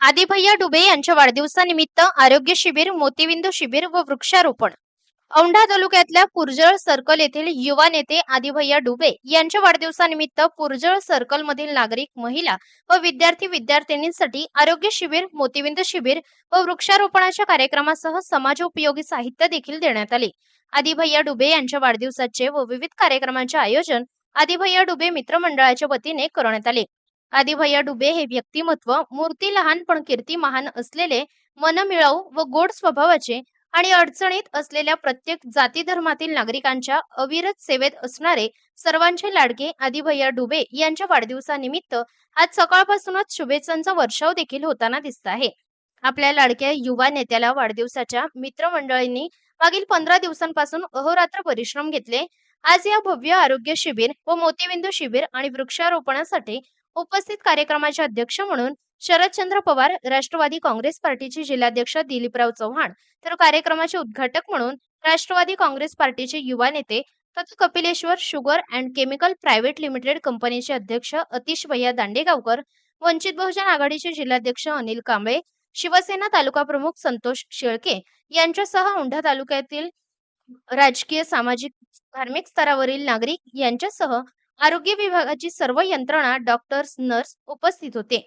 आदिभैया डुबे यांच्या वाढदिवसानिमित्त आरोग्य शिबिर मोतीबिंदू शिबिर व वृक्षारोपण. औंढा तालुक्यातल्या पुरजळ सर्कल येथील युवा नेते आदिभैया डुबे यांच्या वाढदिवसानिमित्त पुरजळ सर्कल मधील नागरिक महिला व विद्यार्थी विद्यार्थिनींसाठी आरोग्य शिबिर मोतीबिंदू शिबिर व वृक्षारोपणाच्या कार्यक्रमासह समाजोपयोगी साहित्य देखील देण्यात आले. आदिभैया डुबे यांच्या वाढदिवसाचे व विविध कार्यक्रमांचे आयोजन आदिभैया डुबे मित्रमंडळाच्या वतीने करण्यात आले. आदिभैया डुबे हे व्यक्तिमत्व मूर्ती लहान पण कीर्ती महान असलेले मनमिळाऊ व गोड स्वभावाचे आणि अडचणीत असलेल्या प्रत्येक जाती धर्मातील नागरिकांच्या अविरत सेवेत असणारे सर्वांचे लाडके आदिभैया डुबे यांच्या वाढदिवसानिमित्त आज सकाळपासूनच शुभेच्छांचा वर्षाव देखील होताना दिसत आहे. आपल्या लाडक्या युवा नेत्याला वाढदिवसाच्या मित्रमंडळींनी मागील पंधरा दिवसांपासून अहोरात्र परिश्रम घेतले. आज या भव्य आरोग्य शिबिर व मोतीबिंदू शिबिर आणि वृक्षारोपणासाठी उपस्थित कार्यक्रमाचे अध्यक्ष म्हणून शरदचंद्र पवार राष्ट्रवादी काँग्रेस पार्टीचे जिल्हाध्यक्ष दिलीपराव चव्हाण तर कार्यक्रमाचे उद्घाटक म्हणून राष्ट्रवादी काँग्रेस पार्टीचे युवा नेते तथा Kapileshwar sugar and chemical private limited कंपनीचे अध्यक्ष अतिश भैया दांडेगावकर वंचित बहुजन आघाडीचे जिल्हाध्यक्ष अनिल कांबळे शिवसेना तालुका प्रमुख संतोष शेळके यांच्यासह औंढा तालुक्यातील राजकीय सामाजिक धार्मिक स्तरावरील नागरिक यांच्यासह आरोग्य विभागाची सर्व यंत्रणा डॉक्टर्स नर्स उपस्थित होते.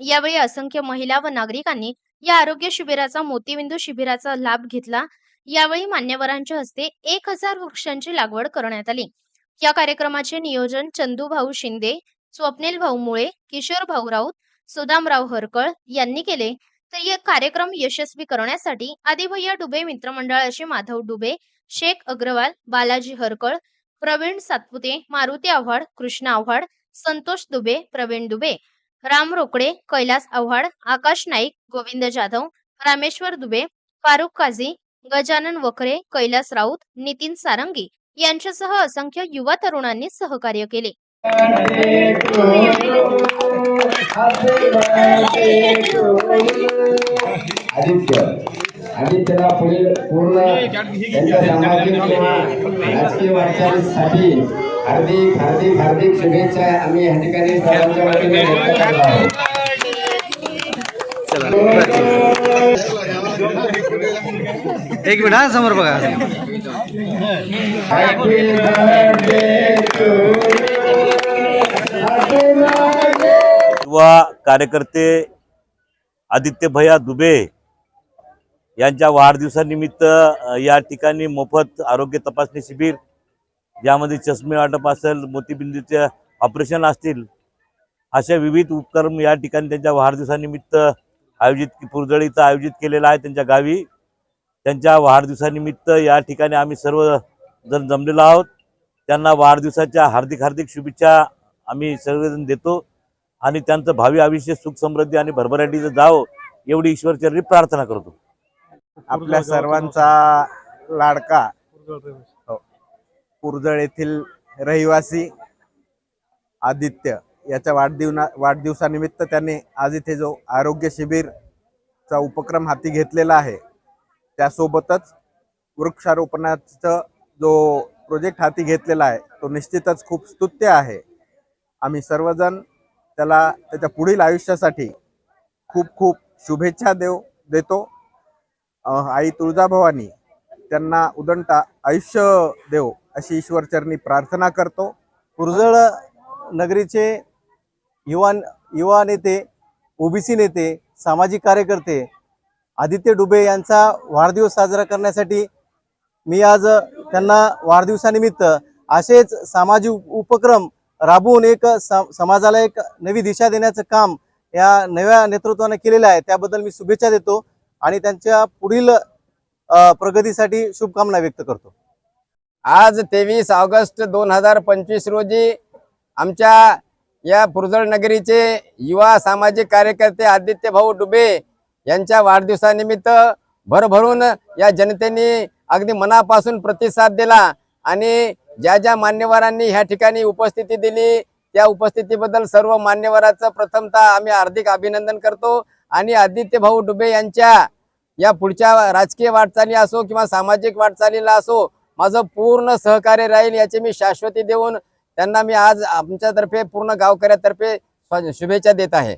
यावेळी असंख्य महिला व नागरिकांनी या आरोग्य शिबिराचा मोतीबिंदू शिबिराचा लाभ घेतला. यावेळी मान्यवरांच्या हस्ते एक हजार वृक्षांची लागवड करण्यात आली. या कार्यक्रमाचे नियोजन चंदू भाऊ शिंदे स्वप्नील भाऊ मुळे किशोर भाऊ राऊत सुदामराव हरकळ यांनी केले. तर या कार्यक्रम यशस्वी करण्यासाठी आदिभैया डुबे मित्रमंडळाचे माधव डुबे शेख अग्रवाल बालाजी हरकळ प्रवीण सातपुते मारुती आव्हाड कृष्णा आव्हाड संतोष दुबे प्रवीण दुबे राम रोकडे कैलास आव्हाड आकाश नाईक गोविंद जाधव रामेश्वर दुबे फारुख काझी गजानन वखरे कैलास राऊत नितीन सारंगी यांच्यासह असंख्य युवा तरुणांनी सहकार्य केले. आदित्य आदित्यला पुढील पूर्ण त्यांच्या सामाजिक किंवा राजकीय वाटचालीसाठी हार्दिक हार्दिक हार्दिक शुभेच्छा आम्ही या ठिकाणी सर्वांच्या वतीने व्यक्त करत आहोत एक मिनिट हा समोर बघा. युवा कार्यकर्ते आदित्य भैया दुबे यांच्या वाढदिवसानिमित्त या ठिकाणी मोफत आरोग्य तपासणी शिबिर ज्यामध्ये चष्मे वाटप असेल मोतीबिंदूचे ऑपरेशन असतील अशा विविध उपक्रम या ठिकाणी त्यांच्या वाढदिवसानिमित्त आयोजित पुरजळ इथं आयोजित केलेला आहे त्यांच्या गावी. त्यांच्या वाढदिवसानिमित्त या ठिकाणी आम्ही सर्व जण जमलेलो आहोत. त्यांना वाढदिवसाच्या हार्दिक हार्दिक शुभेच्छा आम्ही सर्वजण देतो. आणि त्यांचं भावी आयुष्य सुख समृद्धी आणि भरभराटीचं जावं एवढी ईश्वरचरणी प्रार्थना करतो. आपल्या सर्वांचा लाडका. हो. पुरजळ येथील रहिवासी आदित्य याच्या वाढदिवना वाढदिवसानिमित्त त्याने आज इथे जो आरोग्य शिबिरचा उपक्रम हाती घेतलेला आहे त्यासोबतच वृक्षारोपणाचा जो प्रोजेक्ट हाती घेतलेला आहे तो निश्चितच खूप स्तुत्य आहे. आम्ही सर्वजण त्याला त्याच्या पुढील आयुष्यासाठी खूप खूप शुभेच्छा देव देतो. आई तुळजाभवानी त्यांना उदंटा आयुष्य देव अशी ईश्वरचरणी प्रार्थना करतो. कुरजळ नगरीचे युवा युवा नेते ओबीसी नेते सामाजिक कार्यकर्ते आदित्य डुबे यांचा वाढदिवस साजरा करण्यासाठी मी आज त्यांना वाढदिवसानिमित्त असेच सामाजिक उपक्रम राबवून एक स- समाजाला एक नवी दिशा देण्याचं काम या नव्या नेतृत्वाने केलेलं आहे. त्याबद्दल मी शुभेच्छा देतो. आणि त्यांच्या पुढील प्रगतीसाठी शुभकामना व्यक्त करतो. आज तेवीस ऑगस्ट दोन हजार पंचवीस रोजी आमच्या या पुरजळ नगरीचे युवा सामाजिक कार्यकर्ते आदित्य भाऊ डुबे यांच्या वाढदिवसानिमित्त भरभरून या जनतेने अगदी मनापासून प्रतिसाद दिला आणि ज्या ज्या मान्यवरांनी ह्या ठिकाणी उपस्थिती दिली त्या उपस्थितीबद्दल सर्व मान्यवराचं प्रथमतः आम्ही हार्दिक अभिनंदन करतो. आणि आदित्य भाऊ डुबे यांच्या या पुढच्या राजकीय वाटचाली असो किंवा सामाजिक वाटचालीला असो माझं पूर्ण सहकार्य राहील याची मी शाश्वती देऊन त्यांना मी आज आमच्यातर्फे पूर्ण गावकऱ्यातर्फे शुभेच्छा देत आहे.